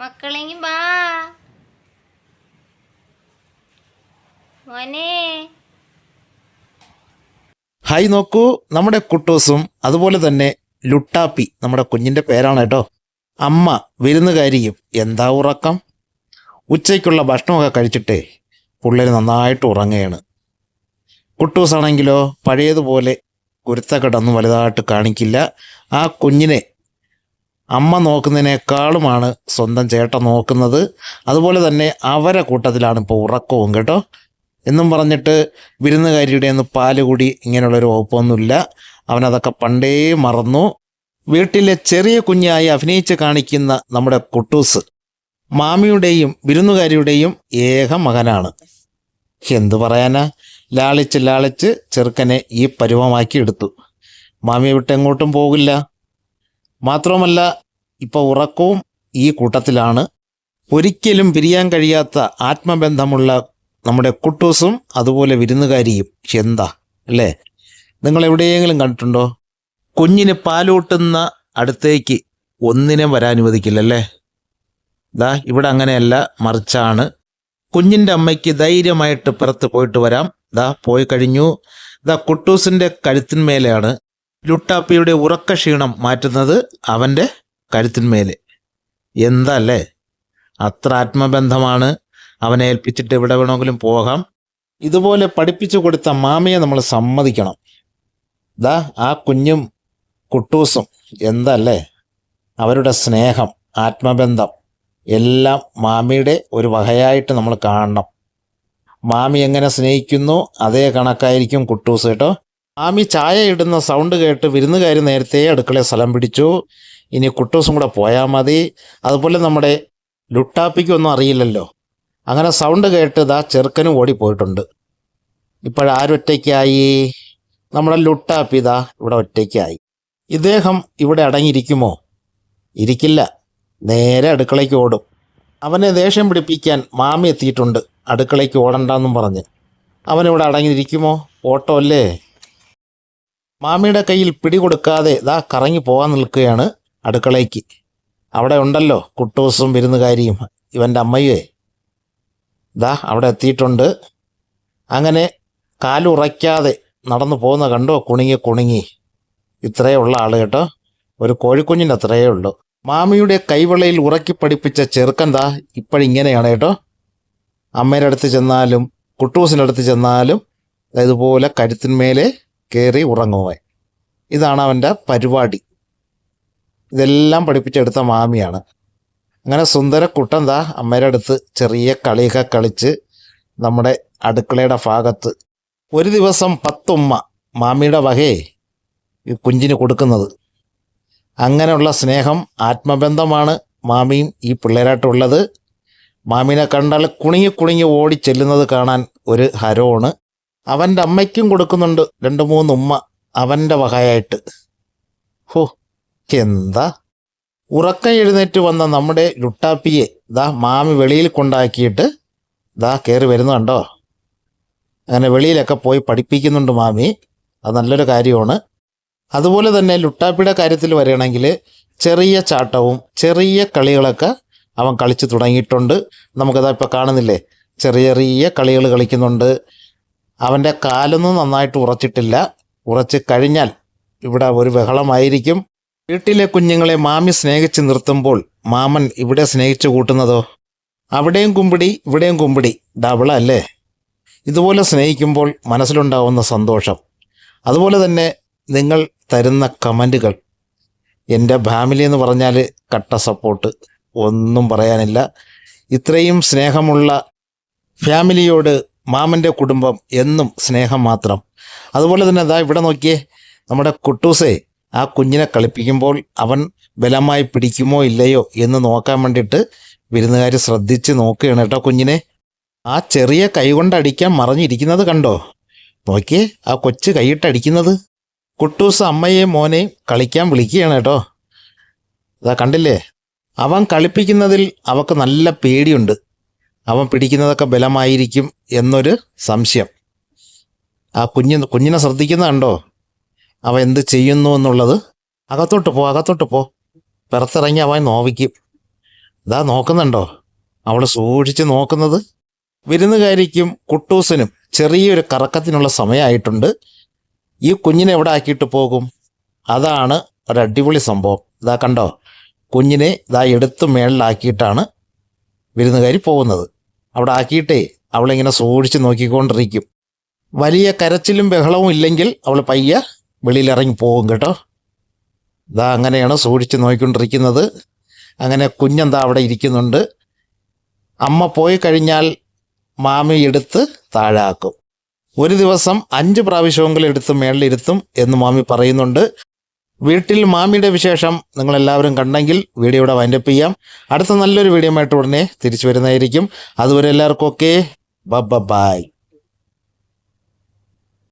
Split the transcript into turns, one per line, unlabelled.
മക്കളെങ്കി വാ മോനെ.
ഹായ് നോക്കൂ നമ്മുടെ കുട്ടൂസും അതുപോലെ തന്നെ ലുട്ടാപ്പി നമ്മുടെ കുഞ്ഞിന്റെ പേരാണ് കേട്ടോ. അമ്മ വിരുന്നുകാരിയും എന്താ ഉറക്കം? ഉച്ചയ്ക്കുള്ള ഭക്ഷണമൊക്കെ കഴിച്ചിട്ടേ പുള്ളേർ നന്നായിട്ട് ഉറങ്ങുകയാണ്. കുട്ടൂസാണെങ്കിലോ പഴയതുപോലെ കുരുത്തക്കെട്ടൊന്നും വലുതായിട്ട് കാണിക്കില്ല. ആ കുഞ്ഞിനെ അമ്മ നോക്കുന്നതിനേക്കാളുമാണ് സ്വന്തം ചേട്ടൻ നോക്കുന്നത്. അതുപോലെ തന്നെ അവരെ കൂട്ടത്തിലാണ് ഇപ്പോൾ ഉറക്കവും കേട്ടോ. എന്നും പറഞ്ഞിട്ട് വിരുന്നുകാരിയുടെ ഒന്ന് പാൽ കൂടി ഇങ്ങനെയുള്ളൊരു വകുപ്പൊന്നുമില്ല. അവനതൊക്കെ പണ്ടേ മറന്നു. വീട്ടിലെ ചെറിയ കുഞ്ഞായി അഭിനയിച്ച് കാണിക്കുന്ന നമ്മുടെ കുട്ടൂസ് മാമിയുടെയും വിരുന്നുകാരിയുടെയും ഏക മകനാണ്. എന്തു പറയാനാ? ലാളിച്ച് ലാളിച്ച് ചെറുക്കനെ ഈ പരുവമാക്കി എടുത്തു മാമിയെ വിട്ട് എങ്ങോട്ടും പോകില്ല. മാത്രവുമല്ല ഇപ്പോൾ ഉറക്കവും ഈ കൂട്ടത്തിലാണ്. ഒരിക്കലും പിരിയാൻ കഴിയാത്ത ആത്മബന്ധമുള്ള നമ്മുടെ കുട്ടൂസും അതുപോലെ വിരുന്നുകാരിയും. എന്താ? അല്ലേ? നിങ്ങൾ എവിടെയെങ്കിലും കണ്ടിട്ടുണ്ടോ? കുഞ്ഞിന് പാലൂട്ടുന്ന അടുത്തേക്ക് ഒന്നിനെ വരാനുവദിക്കില്ലല്ലേ ദാ ഇവിടെ അങ്ങനെയല്ല മറിച്ചാണ്. കുഞ്ഞിന്റെ അമ്മയ്ക്ക് ധൈര്യമായിട്ട് പുറത്ത് പോയിട്ട് വരാം. ദാ പോയി കഴിഞ്ഞു. ദാ കുട്ടൂസിന്റെ കഴുത്തിന്മേലെയാണ്. ലുട്ടാപ്പിയുടെ ഉറക്ക ക്ഷീണം മാറ്റുന്നത് അവന്റെ കഴുത്തിന്മേലെ എന്തല്ലേ? അത്ര ആത്മബന്ധമാണ് അവനെ ഏൽപ്പിച്ചിട്ട് എവിടെ വേണമെങ്കിലും പോകാം. ഇതുപോലെ പഠിപ്പിച്ചു കൊടുത്ത മാമയെ നമ്മൾ സമ്മതിക്കണം. ദാ ആ കുഞ്ഞും കുട്ടൂസും എന്തല്ലേ? അവരുടെ സ്നേഹം ആത്മബന്ധം എല്ലാം മാമിയുടെ ഒരു വകയായിട്ട് നമ്മൾ കാണണം. മാമി എങ്ങനെ സ്നേഹിക്കുന്നു അതേ കണക്കായിരിക്കും കുട്ടൂസ് കേട്ടോ. മാമി ചായ ഇടുന്ന സൗണ്ട് കേട്ട് വിരുന്നുകാർ നേരത്തെ അടുക്കളയെ സ്ഥലം പിടിച്ചു. ഇനി കുട്ടൂസും കൂടെ പോയാൽ മതി. അതുപോലെ നമ്മുടെ ലുട്ടാപ്പിക്കൊന്നും അറിയില്ലല്ലോ. അങ്ങനെ സൗണ്ട് കേട്ട് ഇതാ ചെറുക്കനും ഓടിപ്പോയിട്ടുണ്ട് ഇപ്പോഴാരൊറ്റയ്ക്കായി നമ്മുടെ ലുട്ടാപ്പി ഇതാ ഇവിടെ ഒറ്റയ്ക്കായി. ഇദ്ദേഹം ഇവിടെ അടങ്ങിയിരിക്കുമോ? ഇരിക്കില്ല. നേരെ അടുക്കളയ്ക്ക് ഓടും. അവനെ ദേഷ്യം പിടിപ്പിക്കാൻ മാമി എത്തിയിട്ടുണ്ട്. അടുക്കളയ്ക്ക് ഓടണ്ടെന്നും പറഞ്ഞ്. അവനിവിടെ അടങ്ങിയിരിക്കുമോ? ഓട്ടോ അല്ലേ മാമിയുടെ കയ്യിൽ പിടികൊടുക്കാതെ ഇതാ കറങ്ങി പോകാൻ നിൽക്കുകയാണ് അടുക്കളയ്ക്ക്. അവിടെ ഉണ്ടല്ലോ കുട്ടൂസും വിരുന്നുകാരിയും ഇവന്റെ അമ്മയുവേ ദാ അവിടെ എത്തിയിട്ടുണ്ട്. അങ്ങനെ കാലുറയ്ക്കാതെ നടന്നു പോകുന്ന കണ്ടോ? കുണുങ്ങി കുണുങ്ങി. ഇത്രയേ ഉള്ള ആൾ കേട്ടോ. ഒരു കോഴിക്കുഞ്ഞിന്റെ അത്രയേ ഉള്ളൂ. മാമിയുടെ കൈവളയിൽ ഉറക്കി പഠിപ്പിച്ച ചെറുക്കൻ ദാ ഇപ്പോഴിങ്ങനെയാണ് കേട്ടോ. അമ്മയുടെ അടുത്ത് ചെന്നാലും കുട്ടൂസിന്റെ അടുത്ത് ചെന്നാലും ദാ ഇതുപോലെ കരുത്തിന്മേലെ കയറി ഉറങ്ങുവാൻ ഇതാണ് അവന്റെ പരിപാടി. ഇതെല്ലാം പഠിപ്പിച്ചെടുത്ത മാമിയാണ്. അങ്ങനെ സുന്ദര കുട്ടന്താ അമ്മയുടെ അടുത്ത് ചെറിയ കളിയൊക്കെ കളിച്ച് നമ്മുടെ അടുക്കളയുടെ ഭാഗത്ത് ഒരു ദിവസം പത്തുമ്മ മാമിയുടെ വകയെ ഈ കുഞ്ചിന് കൊടുക്കുന്നത്. അങ്ങനെയുള്ള സ്നേഹം ആത്മബന്ധമാണ് മാമിയും ഈ പിള്ളേരായിട്ടുള്ളത് മാമിനെ കണ്ടാൽ കുണുങ്ങി കുണുങ്ങി ഓടി ചെല്ലുന്നത് കാണാൻ ഒരു ഹരമാണ് അവന്റെ അമ്മയ്ക്കും കൊടുക്കുന്നുണ്ട്. രണ്ട് മൂന്ന് ഉമ്മ അവന്റെ വകയായിട്ട്. ഹോ എന്താ? ഉറക്കം എഴുന്നേറ്റ് വന്ന നമ്മുടെ ലുട്ടാപ്പിയെ ദാ മാമി വെളിയിൽ കൊണ്ടാക്കിയിട്ട് ദാ കയറി വരുന്നുണ്ടോ അങ്ങനെ വെളിയിലൊക്കെ പോയി പഠിപ്പിക്കുന്നുണ്ട് മാമി. അത് നല്ലൊരു കാര്യമാണ്. അതുപോലെ തന്നെ ലുട്ടാപ്പിയുടെ കാര്യത്തിൽ വരികയാണെങ്കിൽ ചെറിയ ചാട്ടവും ചെറിയ കളികളൊക്കെ അവൻ കളിച്ചു തുടങ്ങിയിട്ടുണ്ട്. നമുക്കതാ ഇപ്പോൾ കാണുന്നില്ലേ? ചെറിയ ചെറിയ കളികൾ കളിക്കുന്നുണ്ട്. അവന്റെ കാലൊന്നും നന്നായിട്ട് ഉറച്ചിട്ടില്ല. ഉറച്ച് കഴിഞ്ഞാൽ ഇവിടെ ഒരു ബഹളമായിരിക്കും. വീട്ടിലെ കുഞ്ഞുങ്ങളെ മാമി സ്നേഹിച്ച് നിർത്തുമ്പോൾ മാമൻ ഇവിടെ സ്നേഹിച്ചു കൂട്ടുന്നതോ? അവിടെയും കുമ്പിടി ഇവിടെയും കുമ്പിടി. ഡബിളല്ലേ ഇതുപോലെ സ്നേഹിക്കുമ്പോൾ മനസ്സിലുണ്ടാവുന്ന സന്തോഷം. അതുപോലെ തന്നെ നിങ്ങൾ തരുന്ന കമന്റുകൾ എന്റെ ഫാമിലി എന്ന് പറഞ്ഞാൽ കട്ട സപ്പോർട്ട്. ഒന്നും പറയാനില്ല. ഇത്രയും സ്നേഹമുള്ള ഫാമിലിയോട് മാമന്റെ കുടുംബം എന്നും സ്നേഹം മാത്രം. അതുപോലെ തന്നെ അതാ ഇവിടെ നോക്കിയേ നമ്മുടെ കുട്ടൂസെ ആ കുഞ്ഞിനെ കളിപ്പിക്കുമ്പോൾ അവൻ ബലമായി പിടിക്കുമോ ഇല്ലയോ എന്ന് നോക്കാൻ വേണ്ടിയിട്ട് വിരുന്നുകാർ ശ്രദ്ധിച്ച് നോക്കുകയാണ് കേട്ടോ കുഞ്ഞിനെ. ആ ചെറിയ കൈ കൊണ്ട് അടിക്കാൻ മറഞ്ഞിരിക്കുന്നത് കണ്ടോ? നോക്കിയേ ആ കൊച്ചു കൈയിട്ടടിക്കുന്നത് കുട്ടൂസ് അമ്മയെയും മോനെയും കളിക്കാൻ വിളിക്കുകയാണ് കേട്ടോ. അതാ കണ്ടില്ലേ? അവൻ കളിപ്പിക്കുന്നതിൽ അവക്ക് നല്ല പേടിയുണ്ട്. അവൻ പിടിക്കുന്നതൊക്കെ ബലമായിരിക്കും എന്നൊരു സംശയം. ആ കുഞ്ഞ് കുഞ്ഞിനെ ശ്രദ്ധിക്കുന്നുണ്ടോ? അവൻ അവ എന്ത് ചെയ്യുന്നു എന്നുള്ളത്? അകത്തോട്ട് പോ അകത്തോട്ട് പോ. പുറത്തിറങ്ങി അവൻ നോവിക്കും. ഇതാ നോക്കുന്നുണ്ടോ? അവൾ സൂക്ഷിച്ച് നോക്കുന്നത് വിരുന്നുകാരിക്കും കുട്ടൂസിനും ചെറിയൊരു കറക്കത്തിനുള്ള സമയമായിട്ടുണ്ട്. ഈ കുഞ്ഞിനെ എവിടെ ആക്കിയിട്ട് പോകും? അതാണ് ഒരു അടിപൊളി സംഭവം. ഇതാ കണ്ടോ? കുഞ്ഞിനെ ഇതാ എടുത്ത് മേളിലാക്കിയിട്ടാണ് വിരുന്നുകാരി പോകുന്നത്. അവിടെ ആക്കിയിട്ടേ അവളിങ്ങനെ സൂക്ഷിച്ച് നോക്കിക്കൊണ്ടിരിക്കും. വലിയ കരച്ചിലും ബഹളവും ഇല്ലെങ്കിൽ അവൾ പയ്യെ വെളിയിലിറങ്ങി പോകും കേട്ടോ. ഇതാ അങ്ങനെയാണ് സൂക്ഷിച്ച് നോക്കിക്കൊണ്ടിരിക്കുന്നത്. അങ്ങനെ കുഞ്ഞെന്താ അവിടെ ഇരിക്കുന്നുണ്ട്? അമ്മ പോയി കഴിഞ്ഞാൽ മാമി എടുത്ത് താഴാക്കും. ഒരു ദിവസം അഞ്ച് പ്രാവശ്യമെങ്കിലും എടുത്ത് മേളിലിരുത്തും എന്ന് മാമി പറയുന്നുണ്ട്. വീട്ടിൽ മാമിയുടെ വിശേഷം നിങ്ങളെല്ലാവരും കണ്ടെങ്കിൽ വീഡിയോയുടെ വൈൻഡപ്പ് ചെയ്യാം. അടുത്ത നല്ലൊരു വീഡിയോ ആയിട്ട് ഉടനെ തിരിച്ചു വരുന്നതായിരിക്കും. അതുവരെ എല്ലാവർക്കും ഓക്കെ ബ ബൈ